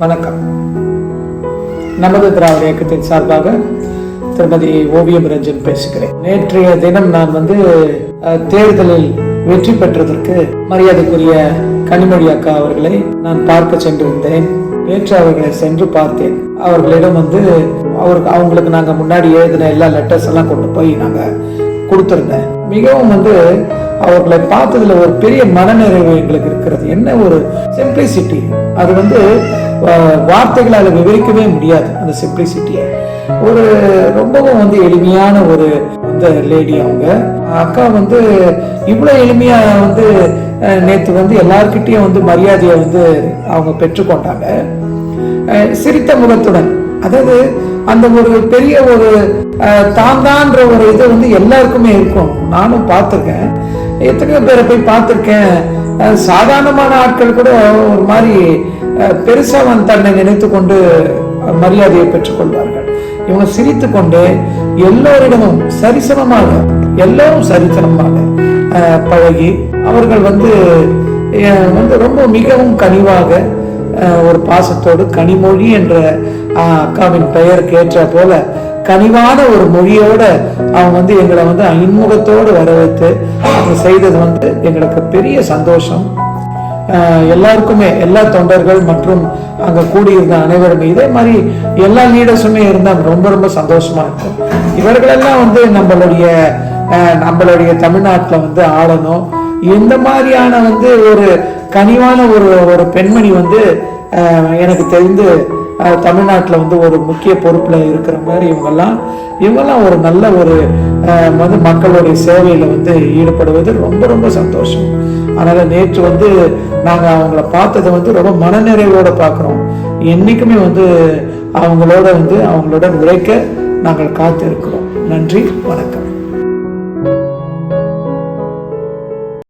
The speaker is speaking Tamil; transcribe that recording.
வணக்கம். நமது திராவிட இயக்கத்தின் சார்பாக திருமதி ஓவியம் ரஞ்சன் பேசுகிறேன். நேற்றைய தினம் நான் வந்து தேர்தலில் வெற்றி பெற்றதற்கு மரியாதைக்குரிய கனிமொழி அக்கா அவர்களை நான் பார்க்க சென்றிருந்தேன். நேற்று அவர்களை சென்று பார்த்தேன். அவர்களிடம் வந்து அவருக்கு அவங்களுக்கு நாங்க முன்னாடி எழுதின எல்லா லெட்டர்ஸ் எல்லாம் கொண்டு போய் நாங்க கொடுத்துருந்தேன். மிகவும் வந்து அவர்களை பார்த்ததுல ஒரு பெரிய மனநிறைவு எங்களுக்கு இருக்கிறது. என்ன ஒரு சிம்பிளிசிட்டி அது வந்து வார்த்தைகளால் விவரிக்கவே முடியாது அந்த சிம்பிளிசிட்டியை ஒரு ரொம்பவும் வந்து எளிமையான ஒரு இந்த லேடி அவங்க. அக்கா வந்து இவ்வளவு எளிமையா வந்து நேற்று நேத்து வந்து எல்லாருக்கிட்டேயும் வந்து மரியாதையை வந்து அவங்க பெற்றுக்கொண்டாங்க. அஹ், சிரித்த முகத்துடன். அதாவது அந்த ஒரு பெரிய ஒரு அஹ், தான் ஒரு இது வந்து எல்லாருக்குமே இருக்கும். நானும் பார்த்துருக்கேன். எத்தனையோ பேரை போய் பார்த்துருக்கேன். சாதாரணமான ஆட்கள் கூட ஒரு மாதிரி பெருசாக பெருசா வந்து தன்னை நினைத்து கொண்டு மரியாதையை பெற்றுக்கொள்வார்கள் இவங்க சிரித்து கொண்டு எல்லோரிடமும் சரிசமமாக எல்லோரும் சரிசமமாக அஹ், பழகி அவர்கள் வந்து அஹ், வந்து ரொம்ப மிகவும் கனிவாக அஹ், ஒரு பாசத்தோடு கனிமொழி என்ற அஹ், அக்காவின் பெயருக்கு ஏற்ற போல கனிவான ஒரு மொழியோட அவன் வந்து எங்களை வந்து இன்முகத்தோடு வர வைத்து அவங்க செய்தது வந்து எங்களுக்கு பெரிய சந்தோஷம். எல்லாருக்குமே எல்லா தொண்டர்கள் மற்றும் அங்க கூடியிருந்த அனைவருமே இதே மாதிரி எல்லா லீடர்ஸுமே இருந்தால் ரொம்ப ரொம்ப சந்தோஷமா இருக்கும். இவர்களெல்லாம் வந்து நம்மளுடைய அஹ், நம்மளுடைய தமிழ்நாட்டில் வந்து ஆளணும். இந்த மாதிரியான வந்து ஒரு கனிவான ஒரு ஒரு பெண்மணி வந்து எனக்கு தெரிந்து தமிழ்நாட்டில் வந்து ஒரு முக்கிய பொறுப்பில் இருக்கிற மாதிரி இவங்கெல்லாம் இவங்கெல்லாம் ஒரு நல்ல ஒரு வந்து மக்களுடைய சேவையில் வந்து ஈடுபடுவது ரொம்ப ரொம்ப சந்தோஷம். அதனால் நேற்று வந்து நாங்கள் அவங்கள பார்த்ததை வந்து ரொம்ப மனநிறைவோடு பார்க்குறோம் என்றைக்குமே வந்து அவங்களோட வந்து அவங்களோட உழைக்க நாங்கள் காத்திருக்கிறோம். நன்றி வணக்கம்.